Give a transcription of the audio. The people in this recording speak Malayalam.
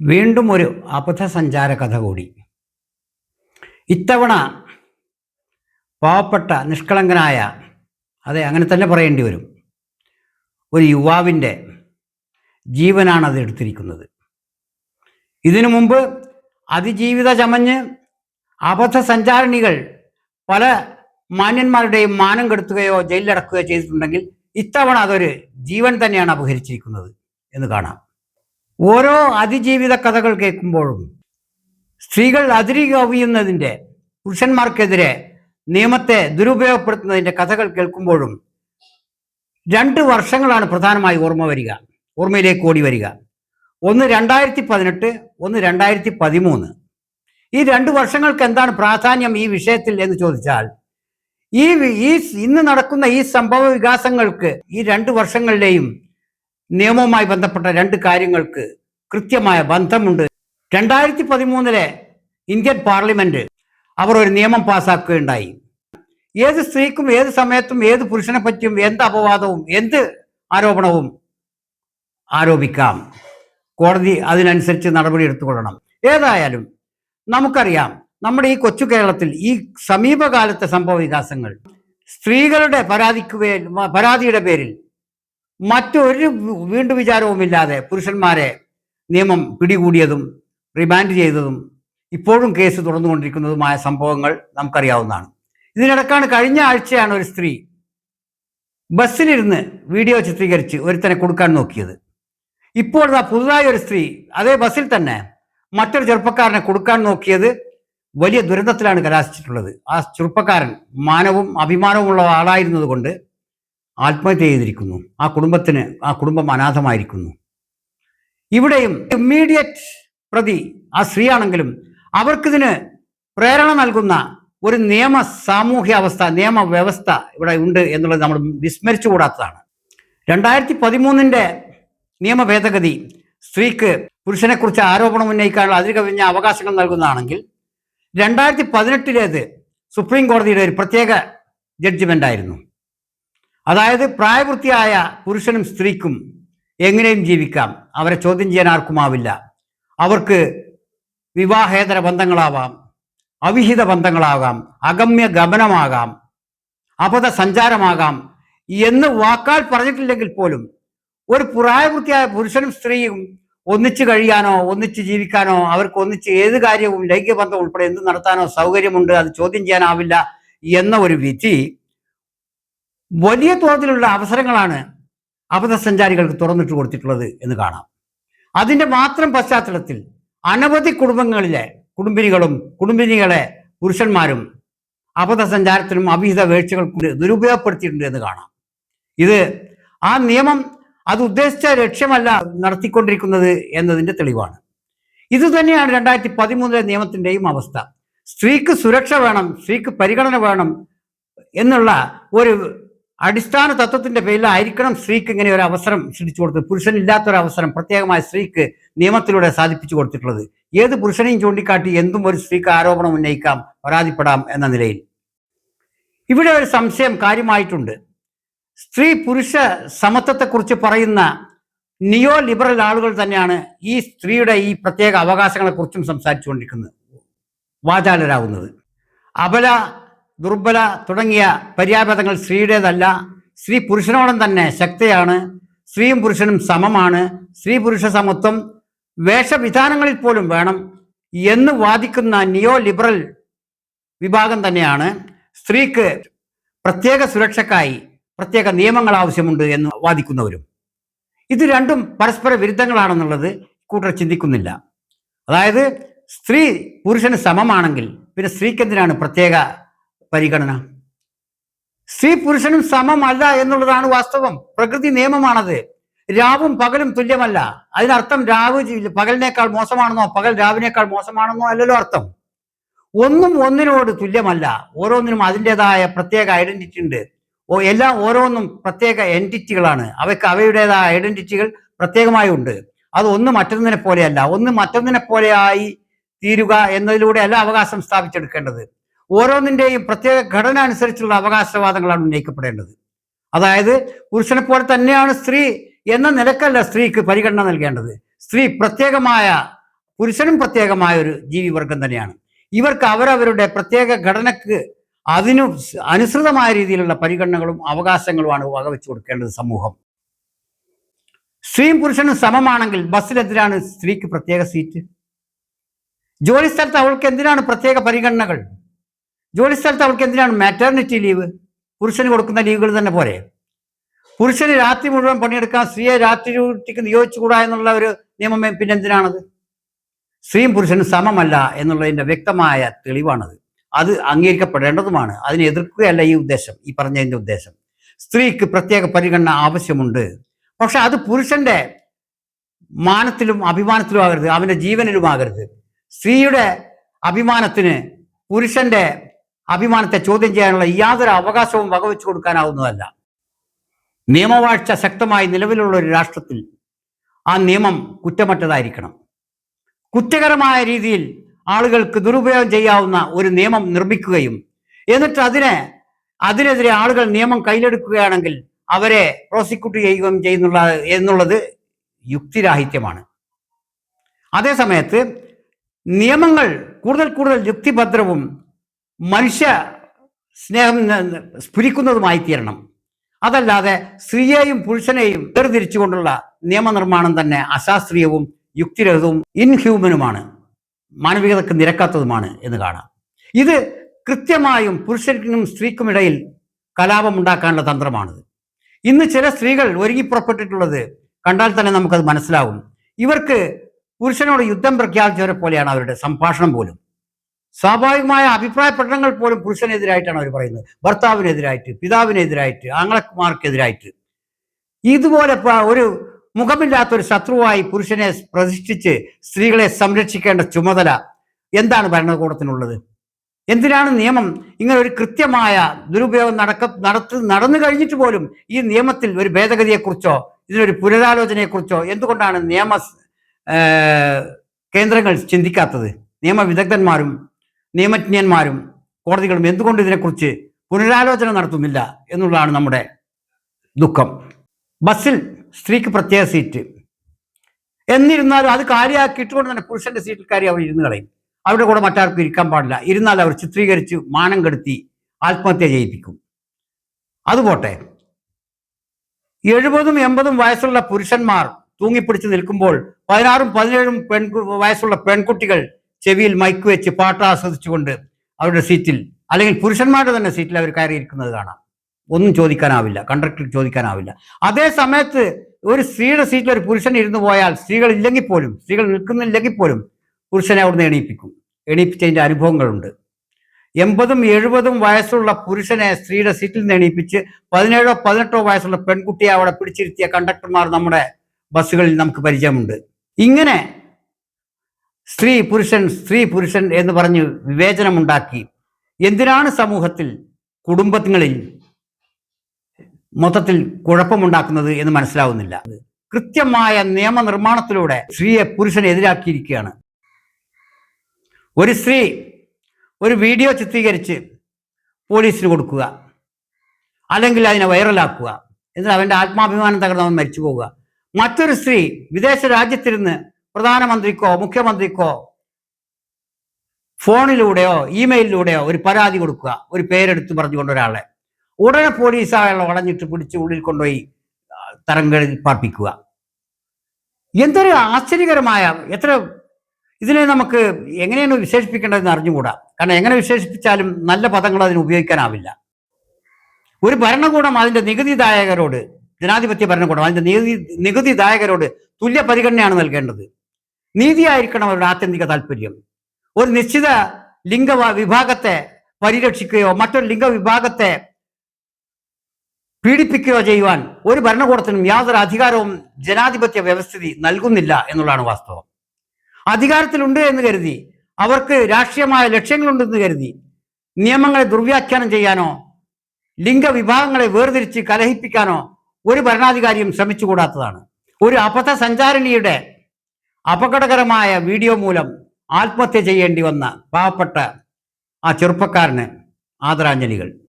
വീണ്ടും ഒരു അബദ്ധസഞ്ചാര കഥ കൂടി. ഇത്തവണ പാവപ്പെട്ട നിഷ്കളങ്കനായ അതെ അങ്ങനെ തന്നെ പറയേണ്ടി വരും ഒരു യുവാവിന്റെ ജീവനാണ് അത് എടുത്തിരിക്കുന്നത്. ഇതിനു മുമ്പ് അതിജീവിത ചമഞ്ഞ് അബദ്ധസഞ്ചാരിണികൾ പല മാന്യന്മാരുടെയും മാനം കെടുത്തുകയോ ജയിലിലടക്കുകയോ ചെയ്തിട്ടുണ്ടെങ്കിൽ ഇത്തവണ അതൊരു ജീവൻ തന്നെയാണ് അപഹരിച്ചിരിക്കുന്നത് എന്ന് കാണാം. ഓരോ അതിജീവിത കഥകൾ കേൾക്കുമ്പോഴും സ്ത്രീകൾ അതിരി കവിയുന്നതിന്റെ പുരുഷന്മാർക്കെതിരെ നിയമത്തെ ദുരുപയോഗപ്പെടുത്തുന്നതിന്റെ കഥകൾ കേൾക്കുമ്പോഴും രണ്ട് വർഷങ്ങളാണ് പ്രധാനമായി ഓർമ്മ വരിക ഓർമ്മയിലേക്ക് ഓടി വരിക. ഒന്ന് രണ്ടായിരത്തി പതിനെട്ട് ഒന്ന് രണ്ടായിരത്തി പതിമൂന്ന് ഈ രണ്ട് വർഷങ്ങൾക്ക് എന്താണ് പ്രാധാന്യം ഈ വിഷയത്തിൽ എന്ന് ചോദിച്ചാൽ ഈ ഈ ഇന്ന് നടക്കുന്ന ഈ സംഭവ വികാസങ്ങൾക്ക് ഈ രണ്ട് വർഷങ്ങളിലെയും നിയമവുമായി ബന്ധപ്പെട്ട രണ്ട് കാര്യങ്ങൾക്ക് കൃത്യമായ ബന്ധമുണ്ട്. രണ്ടായിരത്തി പതിമൂന്നിലെ ഇന്ത്യൻ പാർലമെന്റ് അവർ ഒരു നിയമം പാസാക്കുകയുണ്ടായി. ഏത് സ്ത്രീക്കും ഏത് സമയത്തും ഏത് പുരുഷനെ പറ്റിയും എന്ത് അപവാദവും എന്ത് ആരോപണവും ആരോപിക്കാം. കോടതി അതിനനുസരിച്ച് നടപടി എടുത്തുകൊള്ളണം. ഏതായാലും നമുക്കറിയാം നമ്മുടെ ഈ കൊച്ചു കേരളത്തിൽ ഈ സമീപകാലത്തെ സംഭവ വികാസങ്ങൾ സ്ത്രീകളുടെ പരാതിക്ക് പരാതിയുടെ പേരിൽ മറ്റൊരു വീണ്ടും വിചാരവുമില്ലാതെ പുരുഷന്മാരെ നിയമം പിടികൂടിയതും റിമാൻഡ് ചെയ്തതും ഇപ്പോഴും കേസ് തുറന്നുകൊണ്ടിരിക്കുന്നതുമായ സംഭവങ്ങൾ നമുക്കറിയാവുന്നതാണ്. ഇതിനിടക്കാണ് കഴിഞ്ഞ ആഴ്ചയാണ് ഒരു സ്ത്രീ ബസ്സിലിരുന്ന് വീഡിയോ ചിത്രീകരിച്ച് ഒരുത്തനെ കൊടുക്കാൻ നോക്കിയത്. ഇപ്പോൾ പുതുതായി ഒരു സ്ത്രീ അതേ ബസ്സിൽ തന്നെ മറ്റൊരു ചെറുപ്പക്കാരനെ കൊടുക്കാൻ നോക്കിയത് വലിയ ദുരന്തത്തിലാണ് കലാശിച്ചിട്ടുള്ളത്. ആ ചെറുപ്പക്കാരൻ മാനവും അഭിമാനവുമുള്ള ആളായിരുന്നത് കൊണ്ട് ആത്മഹത്യ ചെയ്തിരിക്കുന്നു. ആ കുടുംബത്തിന് ആ കുടുംബം അനാഥമായിരിക്കുന്നു. ഇവിടെയും ഇമ്മീഡിയറ്റ് പ്രതി ആ സ്ത്രീയാണെങ്കിലും അവർക്കിതിന് പ്രേരണ നൽകുന്ന ഒരു നിയമ സാമൂഹ്യ അവസ്ഥ നിയമ വ്യവസ്ഥ ഇവിടെ ഉണ്ട് എന്നുള്ളത് നമ്മൾ വിസ്മരിച്ചുകൂടാത്തതാണ്. രണ്ടായിരത്തി പതിമൂന്നിന്റെ നിയമ ഭേദഗതി സ്ത്രീക്ക് പുരുഷനെക്കുറിച്ച് ആരോപണം ഉന്നയിക്കാനുള്ള അതിര് കവിഞ്ഞ അവകാശങ്ങൾ നൽകുന്നതാണെങ്കിൽ രണ്ടായിരത്തി പതിനെട്ടിലേത് സുപ്രീം കോടതിയുടെ ഒരു പ്രത്യേക ജഡ്ജ്മെന്റ് ആയിരുന്നു. അതായത് പ്രായപൂർത്തിയായ പുരുഷനും സ്ത്രീക്കും എങ്ങനെയും ജീവിക്കാം. അവരെ ചോദ്യം ചെയ്യാൻ ആർക്കുമാവില്ല അവർക്ക് വിവാഹേതര ബന്ധങ്ങളാവാം അവിഹിത ബന്ധങ്ങളാകാം അഗമ്യ ഗമനമാകാം അപഥ സഞ്ചാരമാകാം എന്ന് വാക്കാൽ പറഞ്ഞിട്ടില്ലെങ്കിൽ പോലും ഒരു പ്രായപൂർത്തിയായ പുരുഷനും സ്ത്രീയും ഒന്നിച്ചു കഴിയാനോ ഒന്നിച്ച് ജീവിക്കാനോ അവർക്ക് ഒന്നിച്ച് ഏത് കാര്യവും ലൈംഗിക ബന്ധം ഉൾപ്പെടെ എന്ത് നടത്താനോ സൗകര്യമുണ്ട് അത് ചോദ്യം ചെയ്യാനാവില്ല എന്ന ഒരു വിധി വലിയ തോതിലുള്ള അവസരങ്ങളാണ് അബദ്ധസഞ്ചാരികൾക്ക് തുറന്നിട്ട് കൊടുത്തിട്ടുള്ളത് എന്ന് കാണാം. അതിന്റെ മാത്രം പശ്ചാത്തലത്തിൽ അനവധി കുടുംബങ്ങളിലെ കുടുംബിനികളും കുടുംബിനികളെ പുരുഷന്മാരും അബദ്ധസഞ്ചാരത്തിനും അവിഹിത വീഴ്ചകൾക്കും ദുരുപയോഗപ്പെടുത്തിയിട്ടുണ്ട് എന്ന് കാണാം. ഇത് ആ നിയമം അത് ഉദ്ദേശിച്ച ലക്ഷ്യമല്ല നടത്തിക്കൊണ്ടിരിക്കുന്നത് എന്നതിന്റെ തെളിവാണ്. ഇത് തന്നെയാണ് രണ്ടായിരത്തി പതിമൂന്നിലെ നിയമത്തിന്റെയും അവസ്ഥ. സ്ത്രീക്ക് സുരക്ഷ വേണം സ്ത്രീക്ക് പരിഗണന വേണം എന്നുള്ള ഒരു അടിസ്ഥാന തത്വത്തിന്റെ പേരിലായിരിക്കണം സ്ത്രീക്ക് ഇങ്ങനെ ഒരു അവസരം സൃഷ്ടിച്ചു കൊടുത്തത്. പുരുഷനില്ലാത്തൊരു അവസരം പ്രത്യേകമായി സ്ത്രീക്ക് നിയമത്തിലൂടെ സാധിപ്പിച്ചു കൊടുത്തിട്ടുള്ളത്. ഏത് പുരുഷനെയും ചൂണ്ടിക്കാട്ടി എന്തും ഒരു സ്ത്രീക്ക് ആരോപണം ഉന്നയിക്കാം പരാതിപ്പെടാം എന്ന നിലയിൽ. ഇവിടെ ഒരു സംശയം കാര്യമായിട്ടുണ്ട്. സ്ത്രീ പുരുഷ സമത്വത്തെക്കുറിച്ച് പറയുന്ന നിയോ ലിബറൽ ആളുകൾ തന്നെയാണ് ഈ സ്ത്രീയുടെ ഈ പ്രത്യേക അവകാശങ്ങളെക്കുറിച്ചും സംസാരിച്ചുകൊണ്ടിരിക്കുന്നത്. വാചാലരാകുന്നത് അബല ദുർബല തുടങ്ങിയ പര്യാപദങ്ങൾ സ്ത്രീയുടേതല്ല. സ്ത്രീ പുരുഷനോടം തന്നെ ശക്തിയാണ്. സ്ത്രീയും പുരുഷനും സമമാണ്. സ്ത്രീ പുരുഷ സമത്വം വേഷവിധാനങ്ങളിൽ പോലും വേണം എന്ന് വാദിക്കുന്ന നിയോ ലിബറൽ വിഭാഗം തന്നെയാണ്. സ്ത്രീക്ക് പ്രത്യേക സുരക്ഷക്കായി പ്രത്യേക നിയമങ്ങൾ ആവശ്യമുണ്ട് എന്ന് വാദിക്കുന്നവരും. ഇത് രണ്ടും പരസ്പര വിരുദ്ധങ്ങളാണെന്നുള്ളത് കൂട്ടർ ചിന്തിക്കുന്നില്ല. അതായത് സ്ത്രീ പുരുഷന് സമമാണെങ്കിൽ പിന്നെ സ്ത്രീക്ക് എന്തിനാണ് പ്രത്യേക പരിഗണന. സ്ത്രീ പുരുഷനും സമമല്ല എന്നുള്ളതാണ് വാസ്തവം. പ്രകൃതി നിയമമാണത്. രാവും പകലും തുല്യമല്ല. അതിനർത്ഥം രാവ് പകലിനേക്കാൾ മോശമാണെന്നോ പകൽ രാവിനേക്കാൾ മോശമാണെന്നോ അല്ലല്ലോ അർത്ഥം. ഒന്നും ഒന്നിനോട് തുല്യമല്ല. ഓരോന്നിനും അതിന്റെതായ പ്രത്യേക ഐഡന്റിറ്റി ഉണ്ട്. ഓ എല്ലാം ഓരോന്നും പ്രത്യേക എന്റിറ്റികളാണ് അവയ്ക്ക് അവയുടേതായ ഐഡന്റിറ്റികൾ പ്രത്യേകമായി ഉണ്ട് അത് ഒന്ന് മറ്റൊന്നിനെ പോലെയല്ല. ഒന്ന് മറ്റൊന്നിനെ പോലെയായി തീരുക എന്നതിലൂടെ അല്ല അവകാശം സ്ഥാപിച്ചെടുക്കേണ്ടത്. ഓരോന്നിന്റെയും പ്രത്യേക ഘടന അനുസരിച്ചുള്ള അവകാശവാദങ്ങളാണ് ഉന്നയിക്കപ്പെടേണ്ടത്. അതായത് പുരുഷനെ പോലെ തന്നെയാണ് സ്ത്രീ എന്ന നിലക്കല്ല സ്ത്രീക്ക് പരിഗണന നൽകേണ്ടത്. സ്ത്രീ പ്രത്യേകമായ പുരുഷനും പ്രത്യേകമായ ഒരു ജീവിവർഗം തന്നെയാണ്. ഇവർക്ക് അവരവരുടെ പ്രത്യേക ഘടനക്ക് അതിനു അനുസൃതമായ രീതിയിലുള്ള പരിഗണനകളും അവകാശങ്ങളുമാണ് വകവെച്ചു കൊടുക്കേണ്ടത് സമൂഹം. സ്ത്രീയും പുരുഷനും സമമാണെങ്കിൽ ബസ്സിലെതിരാണ് സ്ത്രീക്ക് പ്രത്യേക സീറ്റ്? ജോലി സ്ഥലത്ത് അവൾക്ക് എന്തിനാണ് പ്രത്യേക പരിഗണനകൾ? ജോലി സ്ഥലത്ത് അവൾക്ക് എന്തിനാണ് മെറ്റേണിറ്റി ലീവ് പുരുഷന് കൊടുക്കുന്ന ലീവുകൾ തന്നെ പോരെ. പുരുഷന് രാത്രി മുഴുവൻ പണിയെടുക്കാൻ സ്ത്രീയെ രാത്രി ഡ്യൂട്ടിക്ക് നിയോഗിച്ചുകൂടാ എന്നുള്ള ഒരു നിയമം പിന്നെ എന്തിനാണത്? സ്ത്രീയും പുരുഷനും സമമല്ല എന്നുള്ളതിന്റെ വ്യക്തമായ തെളിവാണത്. അത് അംഗീകരിക്കപ്പെടേണ്ടതുമാണ്. അതിനെ എതിർക്കുകയല്ല ഈ ഉദ്ദേശം ഈ പറഞ്ഞതിന്റെ ഉദ്ദേശം. സ്ത്രീക്ക് പ്രത്യേക പരിഗണന ആവശ്യമുണ്ട്. പക്ഷെ അത് പുരുഷന്റെ മാനത്തിലും അഭിമാനത്തിലും ആകരുത് അവന്റെ ജീവനിലും ആകരുത് സ്ത്രീയുടെ അഭിമാനത്തിന് പുരുഷന്റെ അഭിമാനത്തെ ചോദ്യം ചെയ്യാനുള്ള യാതൊരു അവകാശവും വകവെച്ചു കൊടുക്കാനാവുന്നതല്ല. നിയമവാഴ്ച ശക്തമായി നിലവിലുള്ള ഒരു രാഷ്ട്രത്തിൽ ആ നിയമം കുറ്റമറ്റതായിരിക്കണം. കുറ്റകരമായ രീതിയിൽ ആളുകൾക്ക് ദുരുപയോഗം ചെയ്യാവുന്ന ഒരു നിയമം നിർമ്മിക്കുകയും എന്നിട്ട് അതിനെ അതിനെതിരെ ആളുകൾ നിയമം കയ്യിലെടുക്കുകയാണെങ്കിൽ അവരെ പ്രോസിക്യൂട്ട് ചെയ്യുകയും ചെയ്യുന്നുള്ള എന്നുള്ളത് യുക്തിരാഹിത്യമാണ്. അതേസമയത്ത് നിയമങ്ങൾ കൂടുതൽ കൂടുതൽ യുക്തിഭദ്രവും മനുഷ്യ സ്നേഹം സ്ഫുരിക്കുന്നതുമായി തീരണം അതല്ലാതെ സ്ത്രീയെയും പുരുഷനെയും വേർതിരിച്ചുകൊണ്ടുള്ള നിയമനിർമ്മാണം തന്നെ അശാസ്ത്രീയവും യുക്തിരഹിതവും ഇൻഹ്യൂമനുമാണ് മാനവികതക്ക് നിരക്കാത്തതുമാണ് എന്ന് കാണാം. ഇത് കൃത്യമായും പുരുഷനും സ്ത്രീക്കുമിടയിൽ കലാപം ഉണ്ടാക്കാനുള്ള തന്ത്രമാണിത്. ഇന്ന് ചില സ്ത്രീകൾ ഒരുങ്ങി പുറപ്പെട്ടിട്ടുള്ളത് കണ്ടാൽ തന്നെ നമുക്കത് മനസ്സിലാവും. ഇവർക്ക് പുരുഷനോട് യുദ്ധം പ്രഖ്യാപിച്ചവരെ പോലെയാണ് അവരുടെ സംഭാഷണം പോലും. സ്വാഭാവികമായ അഭിപ്രായ പഠനങ്ങൾ പോലും പുരുഷനെതിരായിട്ടാണ് അവർ പറയുന്നത്. ഭർത്താവിനെതിരായിട്ട് പിതാവിനെതിരായിട്ട് ആങ്ങളമാർക്കെതിരായിട്ട്. ഇതുപോലെ ഒരു മുഖമില്ലാത്ത ഒരു ശത്രുവായി പുരുഷനെ പ്രതിഷ്ഠിച്ച് സ്ത്രീകളെ സംരക്ഷിക്കേണ്ട ചുമതല എന്താണ് ഭരണകൂടത്തിനുള്ളത്? എന്തിനാണ് നിയമം ഇങ്ങനെ ഒരു കൃത്യമായ ദുരുപയോഗം നടക്ക നടത്തി നടന്നു കഴിഞ്ഞിട്ട് പോലും ഈ നിയമത്തിൽ ഒരു ഭേദഗതിയെക്കുറിച്ചോ ഇതിനൊരു പുനരാലോചനയെക്കുറിച്ചോ എന്തുകൊണ്ടാണ് നിയമ കേന്ദ്രങ്ങൾ ചിന്തിക്കാത്തത്? നിയമവിദഗ്ധന്മാരും നിയമജ്ഞന്മാരും കോടതികളും എന്തുകൊണ്ട് ഇതിനെക്കുറിച്ച് പുനരാലോചന നടത്തുന്നില്ല എന്നുള്ളതാണ് നമ്മുടെ ദുഃഖം. ബസ്സിൽ സ്ത്രീക്ക് പ്രത്യേക സീറ്റ്. എന്നിരുന്നാലും അത് കാര്യമാക്കിയിട്ടുകൊണ്ട് തന്നെ പുരുഷന്റെ സീറ്റിൽ കാര്യം അവർ ഇരുന്ന് കളയും. അവരുടെ കൂടെ മറ്റാർക്കും ഇരിക്കാൻ പാടില്ല. ഇരുന്നാൽ അവർ ചിത്രീകരിച്ച് മാനം കെടുത്തി ആത്മഹത്യ ചെയ്യിപ്പിക്കും. അതുപോട്ടെ എഴുപതും എൺപതും വയസ്സുള്ള പുരുഷന്മാർ തൂങ്ങിപ്പിടിച്ച് നിൽക്കുമ്പോൾ പതിനാറും പതിനേഴും പെൺ വയസ്സുള്ള പെൺകുട്ടികൾ ചെവിയിൽ മൈക്ക് വെച്ച് പാട്ട് ആസ്വദിച്ചുകൊണ്ട് അവരുടെ സീറ്റിൽ അല്ലെങ്കിൽ പുരുഷന്മാരുടെ തന്നെ സീറ്റിൽ അവർ കയറിയിരിക്കുന്നത് കാണാം. ഒന്നും ചോദിക്കാനാവില്ല കണ്ടക്ടർ ചോദിക്കാനാവില്ല. അതേ സമയത്ത് ഒരു സ്ത്രീയുടെ സീറ്റിൽ ഒരു പുരുഷൻ ഇരുന്നു പോയാൽ സ്ത്രീകൾ ഇല്ലെങ്കിൽ പോലും സ്ത്രീകൾ നിൽക്കുന്നില്ലെങ്കിൽ പോലും പുരുഷനെ അവിടുന്ന് എണീപ്പിക്കും. എണീപ്പിച്ചതിന്റെ അനുഭവങ്ങളുണ്ട്. എൺപതും എഴുപതും വയസ്സുള്ള പുരുഷനെ സ്ത്രീയുടെ സീറ്റിൽ നിന്ന് എണീപ്പിച്ച് പതിനേഴോ പതിനെട്ടോ വയസ്സുള്ള പെൺകുട്ടിയെ അവിടെ പിടിച്ചിരുത്തിയ കണ്ടക്ടർമാർ നമ്മുടെ ബസ്സുകളിൽ നമുക്ക് പരിചയമുണ്ട്. ഇങ്ങനെ സ്ത്രീ പുരുഷൻ സ്ത്രീ പുരുഷൻ എന്ന് പറഞ്ഞ് വിവേചനമുണ്ടാക്കി. എന്തിനാണ് സമൂഹത്തിൽ കുടുംബങ്ങളിൽ മൊത്തത്തിൽ കുഴപ്പമുണ്ടാക്കുന്നത് എന്ന് മനസ്സിലാവുന്നില്ല. കൃത്യമായ നിയമനിർമ്മാണത്തിലൂടെ സ്ത്രീയെ പുരുഷനെ എതിരാക്കിയിരിക്കുകയാണ്. ഒരു സ്ത്രീ ഒരു വീഡിയോ ചിത്രീകരിച്ച് പോലീസിന് കൊടുക്കുക. അല്ലെങ്കിൽ അതിനെ വൈറലാക്കുക. എന്നിട്ട് അവന്റെ ആത്മാഭിമാനം തകർന്ന് അവൻ മരിച്ചു പോവുക മറ്റൊരു സ്ത്രീ വിദേശ രാജ്യത്തിരുന്ന് പ്രധാനമന്ത്രിക്കോ മുഖ്യമന്ത്രിക്കോ ഫോണിലൂടെയോ ഇമെയിലിലൂടെയോ ഒരു പരാതി കൊടുക്കുക. ഒരു പേരെടുത്ത് പറഞ്ഞുകൊണ്ട് ഒരാളെ. ഉടനെ പോലീസ് അയാളെ വളഞ്ഞിട്ട് പിടിച്ച് ഉള്ളിൽ കൊണ്ടുപോയി ആ, തരംഗളിൽ പാർപ്പിക്കുക. എന്തൊരു ആശ്ചര്യകരമായ എത്ര ഇതിനെ നമുക്ക് എങ്ങനെയാണ് വിശേഷിപ്പിക്കേണ്ടതെന്ന് അറിഞ്ഞുകൂടാ. കാരണം എങ്ങനെ വിശേഷിപ്പിച്ചാലും നല്ല പദങ്ങൾ അതിന് ഉപയോഗിക്കാനാവില്ല. ഒരു ഭരണകൂടം അതിന്റെ നികുതിദായകരോട് ജനാധിപത്യ ഭരണകൂടം അതിന്റെ നികുതി നികുതിദായകരോട് തുല്യ പരിഗണനയാണ് നൽകേണ്ടത്. നീതിയായിരിക്കണം അവരുടെ ആത്യന്തിക താല്പര്യം. ഒരു നിശ്ചിത ലിംഗ വിഭാഗത്തെ പരിരക്ഷിക്കുകയോ മറ്റൊരു ലിംഗ വിഭാഗത്തെ പീഡിപ്പിക്കുകയോ ചെയ്യുവാൻ ഒരു ഭരണകൂടത്തിനും യാതൊരു അധികാരവും ജനാധിപത്യ വ്യവസ്ഥിതി നൽകുന്നില്ല എന്നുള്ളതാണ് വാസ്തവം. അധികാരത്തിലുണ്ട് എന്ന് കരുതി അവർക്ക് രാഷ്ട്രീയമായ ലക്ഷ്യങ്ങളുണ്ടെന്ന് കരുതി നിയമങ്ങളെ ദുർവ്യാഖ്യാനം ചെയ്യാനോ ലിംഗ വിഭാഗങ്ങളെ വേർതിരിച്ച് കലഹിപ്പിക്കാനോ ഒരു ഭരണാധികാരിയും ശ്രമിച്ചുകൂടാത്തതാണ്. ഒരു അപഥ സഞ്ചാരിണിയുടെ അപകടകരമായ വീഡിയോ മൂലം ആത്മഹത്യ ചെയ്യേണ്ടി വന്ന പാവപ്പെട്ട ആ ചെറുപ്പക്കാരന് ആദരാഞ്ജലികൾ.